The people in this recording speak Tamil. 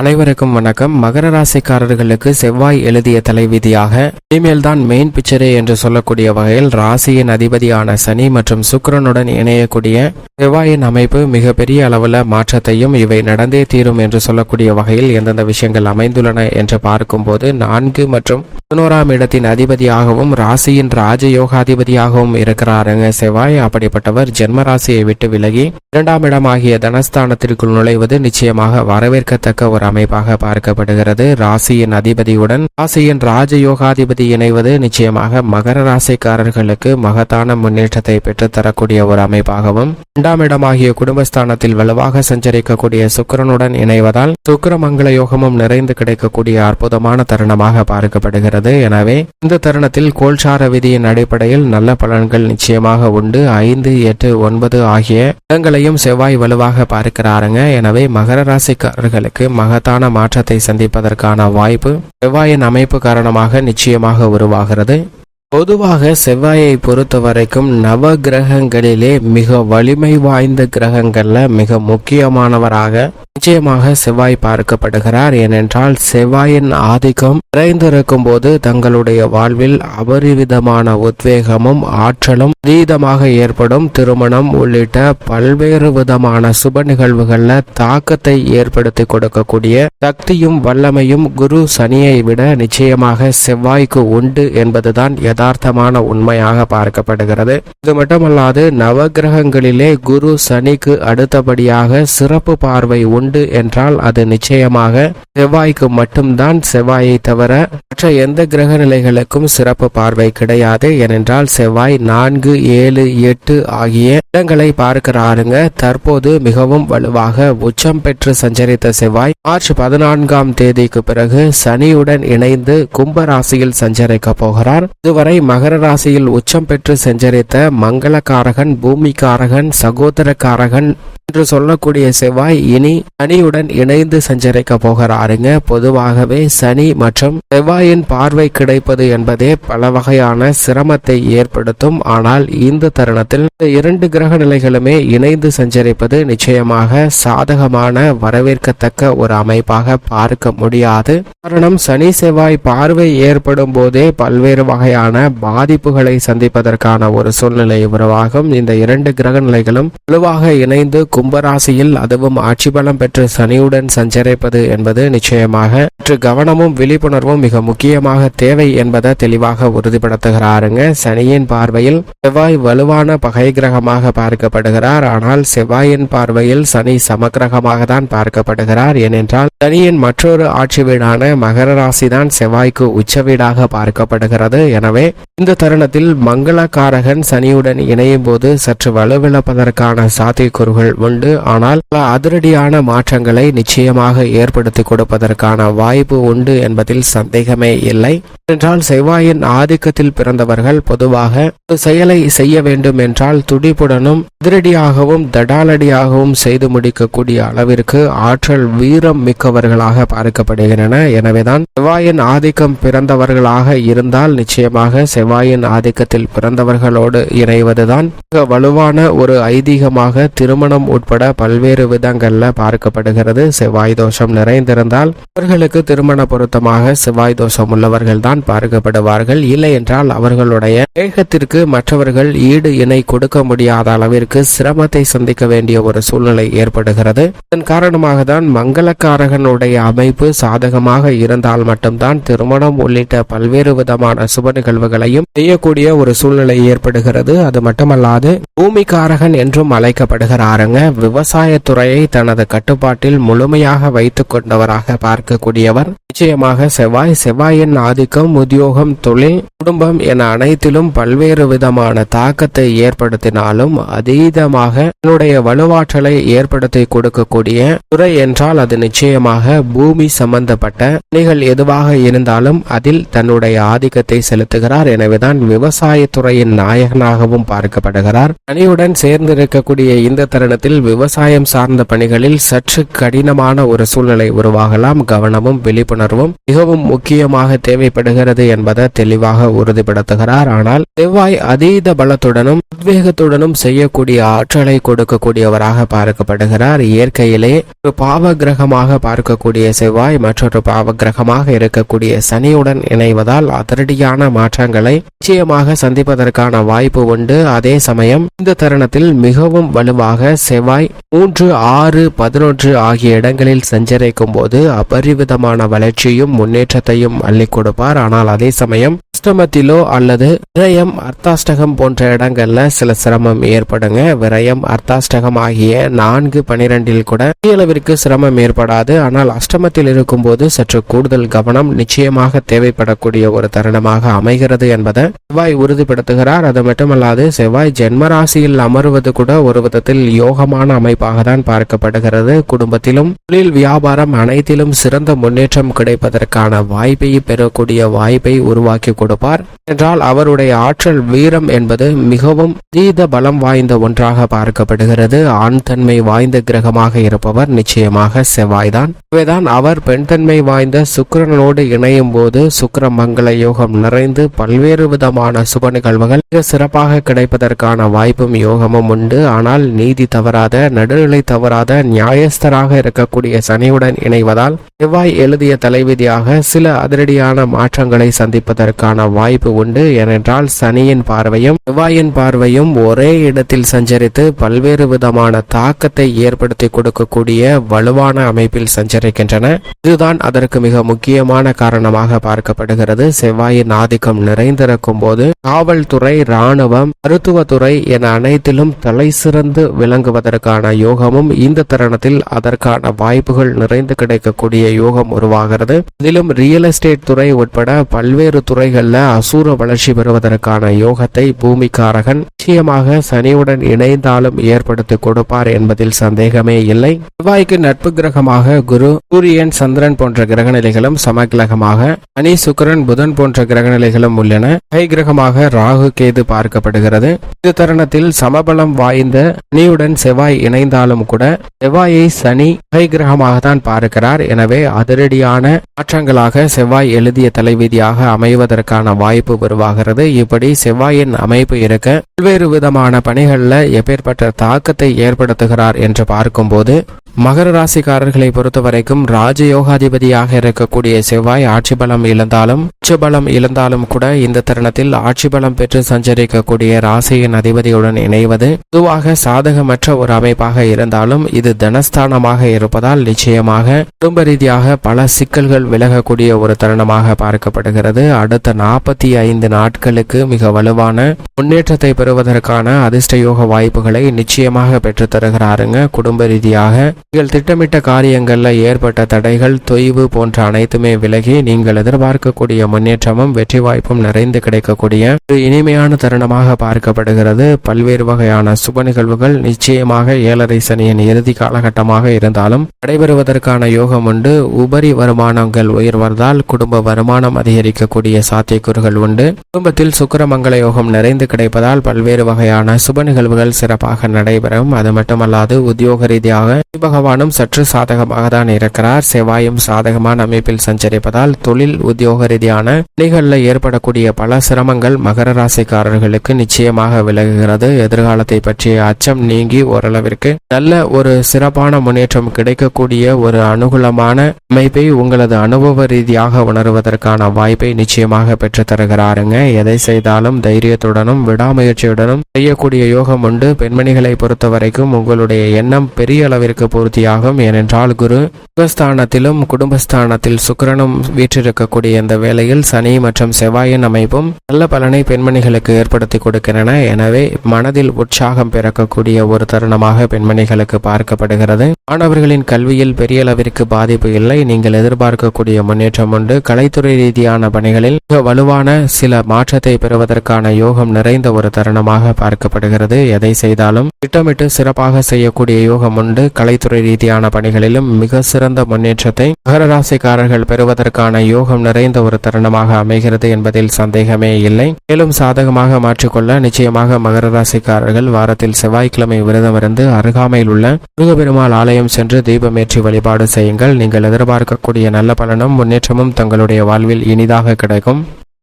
அனைவருக்கும் வணக்கம். மகர ராசிக்காரர்களுக்கு செவ்வாய் எழுதிய தலைவிதியாக இனிமேல் தான் மெயின் பிக்சரே என்று சொல்லக்கூடிய வகையில் ராசியின் அதிபதியான சனி மற்றும் சுக்கரனுடன் இணையக்கூடிய செவ்வாயின் அமைப்பு மிகப்பெரிய அளவில் மாற்றத்தையும் இவை நடந்தே தீரும் என்று சொல்லக்கூடிய வகையில் எந்தெந்த விஷயங்கள் அமைந்துள்ளன என்று பார்க்கும்போது நான்கு மற்றும் பதினோராம் இடத்தின் அதிபதியாகவும் ராசியின் ராஜயோகாதிபதியாகவும் இருக்கிறாருங்க செவ்வாய். அப்படிப்பட்டவர் ஜென்ம ராசியை விட்டு விலகி இரண்டாம் இடமாகிய தனஸ்தானத்திற்குள் நுழைவது நிச்சயமாக வரவேற்கத்தக்க ஒரு அமைப்பாக பார்க்கப்படுகிறது. ராசியின் அதிபதியுடன் ராசியின் ராஜயோகாதிபதி இணைவது நிச்சயமாக மகர ராசிக்காரர்களுக்கு மகத்தான முன்னேற்றத்தை பெற்றுத்தரக்கூடிய ஒரு அமைப்பாகவும் இரண்டாம் இடமாகிய குடும்பஸ்தானத்தில் வலுவாக சஞ்சரிக்கக்கூடிய சுக்கிரனுடன் இணைவதால் சுக்கிரமங்கள யோகமும் நிறைந்து கிடைக்கக்கூடிய அற்புதமான தருணமாக பார்க்கப்படுகிறது. எனவே இந்த தருணத்தில் கோல்சார விதியின் அடிப்படையில் நல்ல பலன்கள் நிச்சயமாக உண்டு. ஐந்து எட்டு ஒன்பது ஆகிய இடங்களையும் செவ்வாய் வலுவாக பார்க்கிறாருங்க. எனவே மகர ராசிக்காரர்களுக்கு மகத்தான மாற்றத்தை சந்திப்பதற்கான வாய்ப்பு செவ்வாயின் அமைப்பு காரணமாக நிச்சயமாக உருவாகிறது. பொதுவாக செவ்வாயை பொறுத்த வரைக்கும் நவ கிரகங்களிலே மிக வலிமை வாய்ந்த கிரகங்கள்ல மிக முக்கியமானவராக நிச்சயமாக செவ்வாய் பார்க்கப்படுகிறார். ஏனென்றால் செவ்வாயின் ஆதிக்கம் நிறைந்திருக்கும் போது தங்களுடைய வாழ்வில் அபரிவிதமான உத்வேகமும் ஆற்றலும் அதீதமாக ஏற்படும். திருமணம் உள்ளிட்ட பல்வேறு விதமான சுப நிகழ்வுகள்ல தாக்கத்தை ஏற்படுத்தி கொடுக்கக்கூடிய சக்தியும் வல்லமையும் குரு சனியை விட நிச்சயமாக செவ்வாய்க்கு உண்டு என்பதுதான் யதார்த்தமான உண்மையாக பார்க்கப்படுகிறது. இது மட்டுமல்லாது நவகிரகங்களிலே குரு சனிக்கு அடுத்தபடியாக சிறப்பு பார்வை உண்டு என்றால் அது நிச்சயமாக செவ்வாய்க்கு மட்டும்தான் செவ்வாயை தவிர மற்ற எந்த கிரக நிலைகளுக்கும் சிறப்பு பார்வை கிடையாது. ஏனென்றால் செவ்வாய் நான்கு ஏழு எட்டு ஆகிய இடங்களை பார்க்கிறாருங்க. தற்போது மிகவும் வலுவாக உச்சம் பெற்று சஞ்சரித்த செவ்வாய் மார்ச் பதினான்காம் தேதிக்கு பிறகு சனியுடன் இணைந்து கும்ப ராசியில் சஞ்சரிக்க போகிறார். இதுவரை மகர ராசியில் உச்சம் பெற்று சஞ்சரித்த மங்களக்காரகன் பூமிக்காரகன் சகோதரக்காரகன் என்று சொல்லக்கூடிய செவ்வாய் இனி சனியுடன் இணைந்து சஞ்சரிக்க போகிறாருங்க. பொதுவாகவே சனி மற்றும் செவ்வாயின் பார்வை கிடைப்பது என்பதே பல வகையான சிரமத்தை ஏற்படுத்தும். ஆனால் இந்த தருணத்தில் இரண்டு கிரக நிலைகளுமே இணைந்து சஞ்சரிப்பது நிச்சயமாக சாதகமான வரவேற்கத்தக்க ஒரு அமைப்பாக பார்க்க முடியாது. காரணம் சனி செவ்வாய் பார்வை ஏற்படும் போதே பல்வேறு வகையான பாதிப்புகளை சந்திப்பதற்கான ஒரு சூழ்நிலை உருவாகும். இந்த இரண்டு கிரக நிலைகளும் வலுவாக இணைந்து கும்பராசியில் அதுவும் ஆட்சி பலம் பெற்று சனியுடன் சஞ்சரிப்பது என்பது நிச்சயமாக சற்று கவனமும் விழிப்புணர்வும் மிக முக்கியமாக தேவை என்பதை தெளிவாக உறுதிப்படுத்துகிறாருங்க. சனியின் பார்வையில் செவ்வாய் வலுவான பகை கிரகமாக பார்க்கப்படுகிறார். ஆனால் செவ்வாயின் பார்வையில் சனி சமக்கிரகமாக தான் பார்க்கப்படுகிறார். ஏனென்றால் சனியின் மற்றொரு ஆட்சி வீடான மகர ராசி தான் செவ்வாய்க்கு உச்ச வீடாக பார்க்கப்படுகிறது. எனவே இந்த தருணத்தில் மங்களகாரகன் சனியுடன் இணையும் போது சற்று வலுவிழப்பதற்கான சாத்தியக்கூறுகள் உண்டு. ஆனால் பல அதிரடியான மாற்றங்களை நிச்சயமாக ஏற்படுத்தி கொடுப்பதற்கான வாய்ப்பு உண்டு என்பதில் சந்தேகமே இல்லை. என்றால் செவ்வாயின் ஆதிக்கத்தில் பிறந்தவர்கள் பொதுவாக ஒரு செயலை செய்ய வேண்டும் என்றால் துடிப்புடனும் அதிரடியாகவும் தடாலடியாகவும் செய்து முடிக்கக்கூடிய அளவிற்கு ஆற்றல் வீரம் மிக்கவர்களாக பார்க்கப்படுகின்றன. எனவேதான் செவ்வாயின் ஆதிக்கம் பிறந்தவர்களாக இருந்தால் நிச்சயமாக செவ்வாய் செவ்வாயின் ஆதிக்கத்தில் பிறந்தவர்களோடு இணைவதுதான் மிக வலுவான ஒரு ஐதீகமாக திருமணம் உட்பட பல்வேறு விதங்கள்ல பார்க்கப்படுகிறது. செவ்வாய் தோஷம் நிறைந்திருந்தால் அவர்களுக்கு திருமண பொருத்தமாக செவ்வாய் தோஷம் உள்ளவர்கள் தான் பார்க்கப்படுவார்கள். இல்லை என்றால் அவர்களுடைய வேகத்திற்கு மற்றவர்கள் ஈடு இணை கொடுக்க முடியாத அளவிற்கு சிரமத்தை சந்திக்க வேண்டிய ஒரு சூழ்நிலை ஏற்படுகிறது. இதன் காரணமாக தான் மங்களக்காரகனுடைய அமைப்பு சாதகமாக இருந்தால் மட்டும்தான் திருமணம் உள்ளிட்ட பல்வேறு விதமான சுப நிகழ்வுகளையும் செய்யக்கூடிய ஒரு சூழ்நிலை ஏற்படுகிறது. அது மட்டுமல்லாது பூமிகாரகன் என்றும் அழைக்கப்படுகிறாருங்க. விவசாயத்துறையை தனது கட்டுப்பாட்டில் முழுமையாக வைத்துக் கொண்டவராக பார்க்கக்கூடியவர். நிச்சயமாக செவ்வாய் செவ்வாயின் ஆதிக்கம் உத்தியோகம் தொழில் குடும்பம் என அனைத்திலும் பல்வேறு விதமான தாக்கத்தை ஏற்படுத்தினாலும் அதீதமாக தன்னுடைய வலுவாற்றலை ஏற்படுத்தி கொடுக்கக்கூடிய துறை என்றால் அது நிச்சயமாக பூமி சம்பந்தப்பட்ட பணிகள் எதுவாக இருந்தாலும் அதில் தன்னுடைய ஆதிக்கத்தை செலுத்துகிறார். எனவேதான் விவசாயத்துறையின் நாயகனாகவும் பார்க்கப்படுகிறார். பணியுடன் சேர்ந்திருக்கக்கூடிய இந்த தருணத்தில் விவசாயம் சார்ந்த பணிகளில் சற்று கடினமான ஒரு சூழ்நிலை உருவாகலாம். கவனமும் விழிப்புணர்வு விழிப்புணர்வும் மிகவும் முக்கியமாக தேவைப்படுகிறது என்பதை தெளிவாக உறுதிப்படுத்துகிறார். ஆனால் செவ்வாய் அதீத பலத்துடனும் உத்வேகத்துடனும் செய்யக்கூடிய ஆற்றலை கொடுக்கக்கூடியவராக பார்க்கப்படுகிறார். இயற்கையிலே ஒரு பாவ கிரகமாக பார்க்கக்கூடிய செவ்வாய் மற்றொரு பாவ கிரகமாக இருக்கக்கூடிய சனியுடன் இணைவதால் அதிரடியான மாற்றங்களை நிச்சயமாக சந்திப்பதற்கான வாய்ப்பு உண்டு. அதே சமயம் இந்த தருணத்தில் மிகவும் வலுவாக செவ்வாய் மூன்று ஆறு பதினொன்று ஆகிய இடங்களில் சஞ்சரிக்கும் போது அபரிவிதமான வளர்ச்சியும் முன்னேற்றத்தையும் அள்ளி கொடுப்பார். ஆனால் அதே சமயம் அஷ்டமத்திலோ அல்லது விரயம் அர்த்தாஷ்டகம் போன்ற இடங்கள்ல சில சிரமம் ஏற்படுங்க. விரயம் அர்த்தாஷ்டகம் ஆகிய நான்கு பனிரெண்டில் கூட அளவிற்கு சிரமம் ஏற்படாது. ஆனால் அஷ்டமத்தில் இருக்கும் போது சற்று கூடுதல் கவனம் நிச்சயமாக தேவைப்படக்கூடிய ஒரு தருணமாக அமைகிறது என்பதை செவ்வாய் உறுதிப்படுத்துகிறார். அது மட்டுமல்லாது செவ்வாய் ஜென்மராசியில் அமருவது கூட ஒரு விதத்தில் யோகமான அமைப்பாக தான் பார்க்கப்படுகிறது. குடும்பத்திலும் தொழில் வியாபாரம் அனைத்திலும் சிறந்த முன்னேற்றம் கிடைப்பதற்கான வாய்ப்பை பெறக்கூடிய வாய்ப்பை உருவாக்கி கொடுப்பார். என்றால் அவருடைய ஆற்றல் வீரம் என்பது மிகவும் தீத பலம் வாய்ந்த ஒன்றாக பார்க்கப்படுகிறது. ஆண் தன்மை வாய்ந்த கிரகமாக இருப்பவர் நிச்சயமாக செவ்வாய்தான். இவைதான் அவர் பெண் தன்மை வாய்ந்த சுக்கரனோடு இணையும் போது சுக்கர மங்கள யோகம் நிறைந்து பல்வேறு விதமான சுப நிகழ்வுகள் மிக சிறப்பாக கிடைப்பதற்கான வாய்ப்பும் யோகமும் உண்டு. ஆனால் நீதி தவறாத நடுநிலை தவறாத நியாயஸ்தராக இருக்கக்கூடிய சனியுடன் இணைவதால் செவ்வாய் எழுதிய தலைவிதியாக சில அதிரடியான மாற்றங்களை சந்திப்பதற்கான வாய்ப்பு உண்டு. ஏனென்றால் சனியின் பார்வையும் செவ்வாயின் பார்வையும் ஒரே இடத்தில் சஞ்சரித்து பல்வேறு விதமான தாக்கத்தை ஏற்படுத்தி கொடுக்கக்கூடிய வலுவான அமைப்பில் சஞ்சரிக்கின்றன. இதுதான் அதற்கு மிக முக்கியமான காரணமாக பார்க்கப்படுகிறது. செவ்வாயின் ஆதிக்கம் நிறைந்திருக்கும் போது காவல்துறை இராணுவம் மருத்துவத்துறை என அனைத்திலும் தலை சிறந்து விளங்குவதற்கான யோகமும் இந்த தருணத்தில் அதற்கான வாய்ப்புகள் நிறைந்து கிடைக்கக்கூடிய யோகம் உருவாகிறது. அதிலும் ரியல் எஸ்டேட் துறை உட்பட பல்வேறு துறைகள் துறைகள்ல அசூர வளர்ச்சி பெறுவதற்கான யோகத்தை பூமிக்காரகன் நிச்சயமாக சனியுடன் இணைந்தாலும் ஏற்படுத்தி கொடுப்பார் என்பதில் சந்தேகமே இல்லை. செவ்வாய்க்கு நட்பு கிரகமாக குரு சூரியன் சந்திரன் போன்ற கிரகநிலைகளும் சமகிரகமாக சனி சுக்கரன் புதன் போன்ற கிரகநிலைகளும் உள்ளன. கை கிரகமாக ராகு கேது பார்க்கப்படுகிறது. இது தருணத்தில் சமபலம் வாய்ந்த சனியுடன் செவ்வாய் இணைந்தாலும் கூட செவ்வாயை சனி கை கிரகமாக தான் பார்க்கிறார். எனவே அதிரடியான மாற்றங்களாக செவ்வாய் எழுதிய தலைவிதியாக அமைவதற்கான வாய்ப்பு உருவாகிறது. இப்படி செவ்வாயின் அமைப்பு இருக்க பல்வேறு விதமான பணிகள்ல எப்பேற்பட்ட தாக்கத்தை ஏற்படுத்துகிறார் என்று பார்க்கும்போது மகர ராசிக்காரர்களை பொறுத்தவரைக்கும் ராஜயோகாதிபதியாக இருக்கக்கூடிய செவ்வாய் ஆட்சி பலம் இழந்தாலும் உச்ச பலம் இழந்தாலும் கூட இந்த தருணத்தில் ஆட்சி பலம் பெற்று சஞ்சரிக்கக்கூடிய ராசியின் அதிபதியுடன் இணைவது பொதுவாக சாதகமற்ற ஒரு அமைப்பாக இருந்தாலும் இது தனஸ்தானமாக இருப்பதால் நிச்சயமாக குடும்ப ரீதியாக பல சிக்கல்கள் விலகக்கூடிய ஒரு தருணமாக பார்க்கப்படுகிறது. அடுத்த நாற்பத்தி ஐந்து நாட்களுக்கு மிக வலுவான முன்னேற்றத்தை பெறுவதற்கான அதிர்ஷ்ட யோக வாய்ப்புகளை நிச்சயமாக பெற்றுத் தருகிறாருங்க. குடும்ப ரீதியாக நீங்கள் திட்டமிட்ட காரியங்களில் ஏற்பட்ட தடைகள் தொய்வு போன்ற அனைத்துமே விலகி நீங்கள் எதிர்பார்க்கக்கூடிய முன்னேற்றமும் வெற்றி வாய்ப்பும் நிறைந்து கிடைக்கக்கூடிய ஒரு இனிமையான தருணமாக பார்க்கப்படுகிறது. பல்வேறு வகையான சுப நிகழ்வுகள் நிச்சயமாக ஏழரை சனியின் இறுதி காலகட்டமாக இருந்தாலும் நடைபெறுவதற்கான யோகம் உண்டு. உபரி வருமானங்கள் உயர்வதால் குடும்ப வருமானம் அதிகரிக்கக்கூடிய சாத்தியக்கூறுகள் உண்டு. குடும்பத்தில் சுக்கரமங்கல யோகம் நிறைந்து கிடைப்பதால் பல்வேறு வகையான சுப நிகழ்வுகள் சிறப்பாக நடைபெறும். அது மட்டுமல்லாது உத்தியோக ரீதியாக பகவானும் சற்று சாதகமாக தான் இருக்கிறார். செவ்வாயும் சாதகமான அமைப்பில் சஞ்சரிப்பதால் தொழில் உத்தியோக ரீதியான பணிகளில் ஏற்படக்கூடிய பல சிரமங்கள் மகர ராசிக்காரர்களுக்கு நிச்சயமாக விலகுகிறது. எதிர்காலத்தை பற்றிய அச்சம் நீங்கி ஓரளவிற்கு நல்ல ஒரு சிறப்பான முன்னேற்றம் கிடைக்கக்கூடிய ஒரு அனுகூலமான அமைப்பை உங்களது அனுபவ ரீதியாக உணர்வதற்கான வாய்ப்பை நிச்சயமாக பெற்று தருகிறாருங்க. எதை செய்தாலும் தைரியத்துடனும் விடாமுயற்சியுடனும் செய்யக்கூடிய யோகம் உண்டு. பெண்மணிகளை பொறுத்த வரைக்கும் உங்களுடைய எண்ணம் பெரிய அளவிற்கு பூர்த்தியாகும். ஏனென்றால் குரு சுகஸ்தானத்திலும் குடும்பஸ்தானத்தில் சுக்கிரனும் வீற்றிருக்கக்கூடிய இந்த வேளையில் சனி மற்றும் செவ்வாயின் அமைப்பும் நல்ல பலனை பெண்மணிகளுக்கு ஏற்படுத்தி கொடுக்கின்றன. எனவே மனதில் உற்சாகம் பிறக்கக்கூடிய ஒரு தருணமாக பெண்மணிகளுக்கு பார்க்கப்படுகிறது. மாணவர்களின் கல்வியில் பெரிய அளவிற்கு பாதிப்பு இல்லை. நீங்கள் எதிர்பார்க்கக்கூடிய முன்னேற்றம் உண்டு. கலைத்துறை ரீதியான பணிகளில் மிக வலுவான சில மாற்றத்தை பெறுவதற்கான யோகம் நிறைந்த ஒரு தருணமாக பார்க்கப்படுகிறது. எதை செய்தாலும் திட்டமிட்டு சிறப்பாக செய்யக்கூடிய யோகம் உண்டு. கலைத்துறை ரீதியான பணிகளிலும் மிக சிறந்த முன்னேற்றத்தை மகர ராசிக்காரர்கள் பெறுவதற்கான யோகம் நிறைந்த ஒரு தருணமாக அமைகிறது என்பதில் சந்தேகமே இல்லை. மேலும் சாதகமாக மாற்றிக்கொள்ள நிச்சயமாக மகர ராசிக்காரர்கள் வாரத்தில் செவ்வாய்க்கிழமை விரதம் இருந்து அருகாமையில் உள்ள முருகப்பெருமாள் ஆலயம் சென்று தீபமேற்றி வழிபாடு செய்யுங்கள். நீங்கள் எதிர்பார்க்கக்கூடிய நல்ல பலனும் முன்னேற்றமும் தங்களுடைய வாழ்வில் இனிதாக கிடைக்கும்.